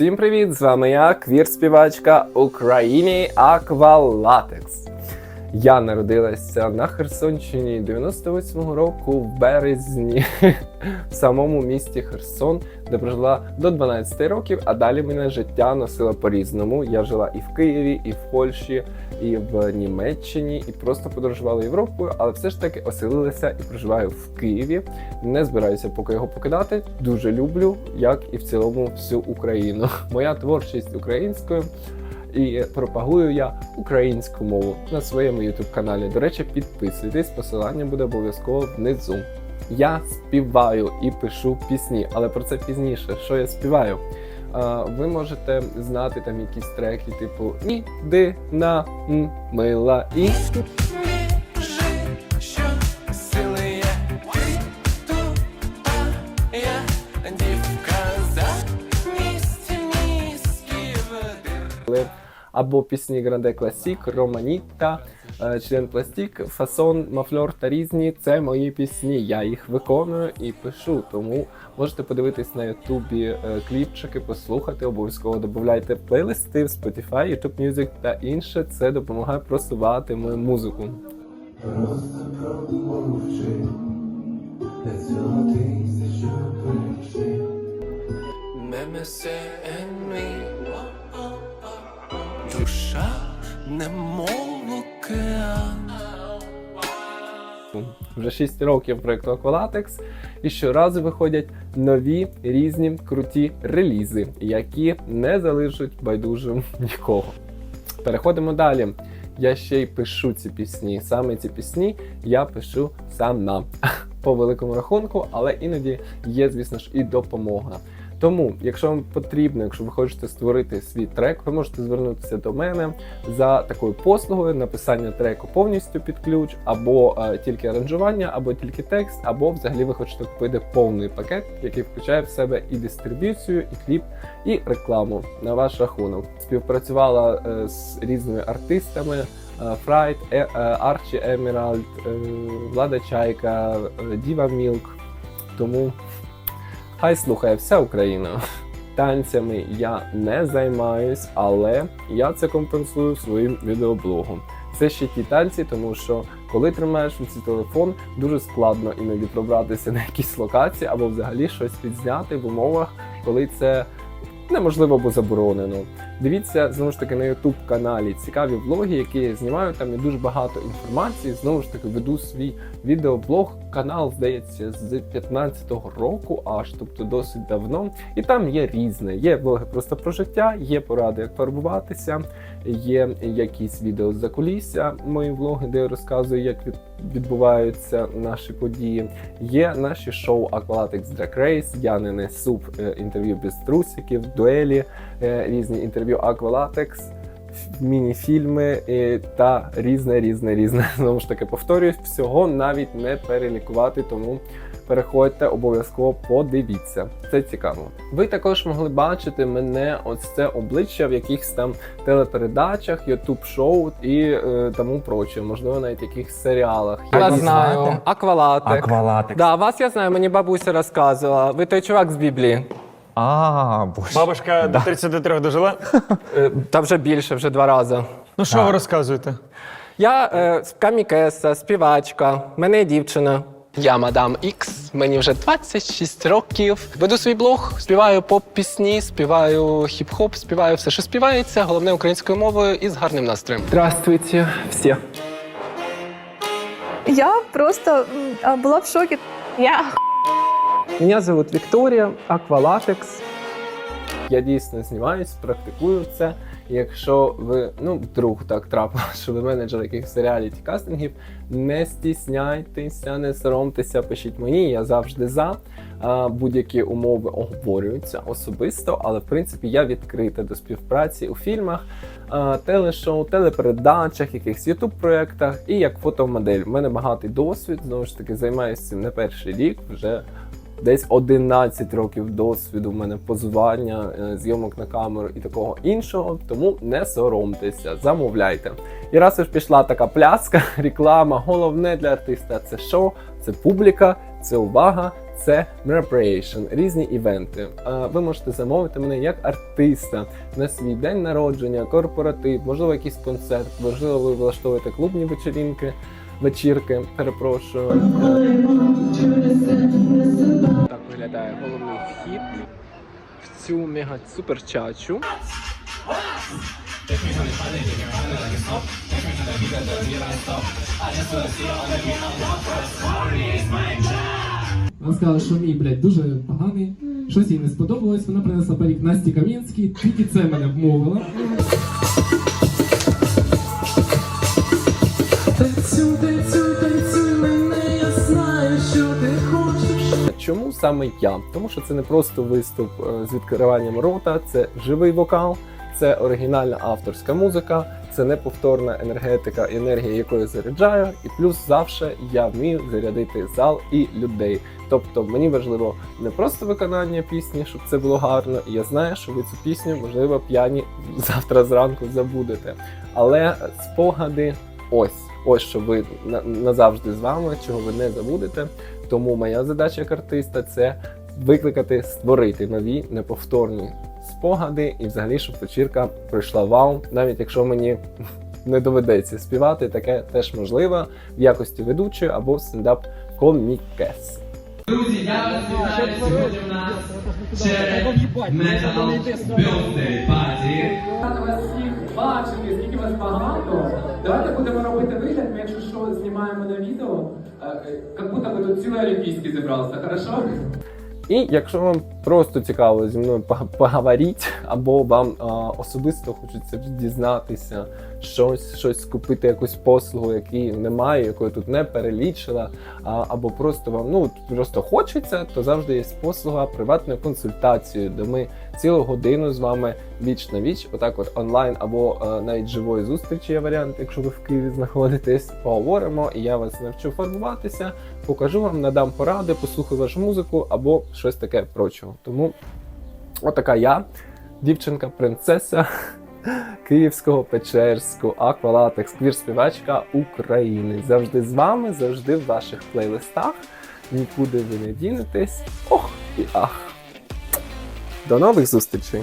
Всім привіт! З вами я, квір-співачка України Аквалатекс. Я народилася на Херсонщині 98-го року в березні в самому місті Херсон, де прожила до 12 років, а далі мене життя носило по-різному. Я жила і в Києві, і в Польщі, і в Німеччині, і просто подорожувала Європою, але все ж таки оселилася і проживаю в Києві. Не збираюся поки його покидати. Дуже люблю, як і в цілому всю Україну. Моя творчість українською. І пропагую я українську мову на своєму youtube каналі. До речі, підписуйтесь, посилання буде обов'язково внизу. Я співаю і пишу пісні, але про це пізніше. Що я співаю? Ви можете знати там якісь треки, типу Іди на м, мила і або пісні Гранде Класік, Романіта, е, Член Пластік, Фасон, Мафльор та різні. Це мої пісні. Я їх виконую і пишу. Тому можете подивитись на Ютубі е, кліпчики, послухати. Обов'язково додавайте плейлисти в Spotify, YouTube Music та інше. Це допомагає просувати мою музику. Просто енмі Душа немов океан Вже 6 років проєкту Aqualatex, і щоразу виходять нові різні круті релізи, які не залишать байдужим нікого. Переходимо далі. Я ще й пишу ці пісні. Саме ці пісні я пишу сам нам по великому рахунку, але іноді є, звісно ж, і допомога. Тому, якщо вам потрібно, якщо ви хочете створити свій трек, ви можете звернутися до мене за такою послугою написання треку повністю під ключ, або е, тільки аранжування, або тільки текст, або взагалі ви хочете купити повний пакет, який включає в себе і дистриб'юцію, і кліп, і рекламу на ваш рахунок. Співпрацювала е, з різними артистами. е, Фрайт, е, е, Арчі Еміральд, Влада Чайка, Діва Мілк. Тому хай слухає вся Україна. Танцями я не займаюсь, але я це компенсую своїм відеоблогом. Це ще ті танці, тому що коли тримаєш у цей телефон, дуже складно іноді пробратися на якісь локації або взагалі щось підзняти в умовах, коли це неможливо або заборонено. Дивіться знову ж таки на youtube каналі цікаві влоги, які знімаю. Там є дуже багато інформації. Знову ж таки, веду свій відеоблог. Канал здається з 15-го року, аж тобто досить давно. І там є різне. Є влоги просто про життя, є поради, як фарбуватися, є якісь відео з закулісся, мої влоги, де я розказую, як відбуваються наші події. Є наші шоу Aqualatics Drag Race, я не несу е, інтерв'ю без трусиків, дуелі, різні інтерв'ю ф- міні-фільми е, та різне, різне, різне. Знову ж таки, повторюсь, всього навіть не перелікувати, тому переходьте, обов'язково подивіться. Це цікаво. Ви також могли бачити мене ось це обличчя в якихось там телепередачах, ютуб шоу і е, тому проче, можливо, навіть якихось серіалах. Я вас знаю, аквалатик. Аквалатик. Да, вас я знаю, мені бабуся розказувала. Ви той чувак з Біблії. А, боже. Бабушка до 33 дожила. Е, Та вже більше, вже два рази. Ну що ви розказуєте? Я е, камікеса, співачка, в мене є дівчина. Я мадам Ікс, мені вже 26 років. Веду свій блог, співаю поп-пісні, співаю хіп-хоп, співаю все, що співається, головне українською мовою і з гарним настроєм. Здравствуйте всі. Я просто м, а, була в шокі. Я Меня зовут Вікторія, Аквалатекс. Я дійсно знімаюсь, практикую це. Якщо ви, ну, вдруг так трапило, що ви менеджер якихось реаліті кастингів, не стісняйтеся, не соромтеся, пишіть мені, я завжди за. Будь-які умови оговорюються особисто, але в принципі я відкрита до співпраці у фільмах, телешоу, телепередачах, якихось ютуб проєктах і як фотомодель. У мене багатий досвід, знову ж таки, займаюся цим не перший рік, вже Десь 11 років досвіду в мене позування, е, зйомок на камеру і такого іншого. Тому не соромтеся, замовляйте. І раз уж пішла така пляска, реклама, головне для артиста це шоу, це публіка, це увага, це Merapration, різні івенти. Ви можете замовити мене як артиста на свій день народження, корпоратив, можливо, якийсь концерт, можливо, ви влаштовуєте клубні вечірінки, вечірки. Перепрошую. Виглядає головний вхід в цю мега супер чачу. Вона сказала, що мій, блядь, дуже поганий. Щось їй не сподобалось. Вона принесла парік Насті Кам'янській, тільки це мене вмовила. Танцюй, танцюй, Чому саме я? Тому що це не просто виступ е, з відкриванням рота, це живий вокал, це оригінальна авторська музика, це неповторна енергетика, енергія якої заряджаю, і плюс завжди я вмію зарядити зал і людей. Тобто мені важливо не просто виконання пісні, щоб це було гарно. І я знаю, що ви цю пісню, можливо, п'яні завтра зранку забудете. Але спогади ось, ось що ви назавжди з вами, чого ви не забудете. Тому моя задача як артиста це викликати, створити нові неповторні спогади, і взагалі, щоб вечірка пройшла вау, навіть якщо мені не доведеться співати, таке теж можливо в якості ведучої або стендап комікес. Друзі, я вітаю вас всіх бачити, скільки вас багато. Давайте будемо робити вигляд, ми якщо що знімаємо на відео, е, е, як будто би тут ціле олімпійський зібрався, хорошо? І якщо вам просто цікаво зі мною пог- поговорити, або вам а, особисто хочеться дізнатися щось, щось купити якусь послугу, якої немає, якої тут не перелічила, а, або просто вам ну просто хочеться, то завжди є послуга приватної консультації, де ми цілу годину з вами віч на віч, отак от онлайн або а, навіть живої зустрічі є варіант, якщо ви в Києві знаходитесь, поговоримо, і я вас навчу формуватися покажу вам, надам поради, послухаю вашу музику або щось таке прочого. Тому отака я, дівчинка, принцеса Київського Печерського, Аквалатекс, квір-співачка України. Завжди з вами, завжди в ваших плейлистах. Нікуди ви не дінетесь. Ох і ах. До нових зустрічей!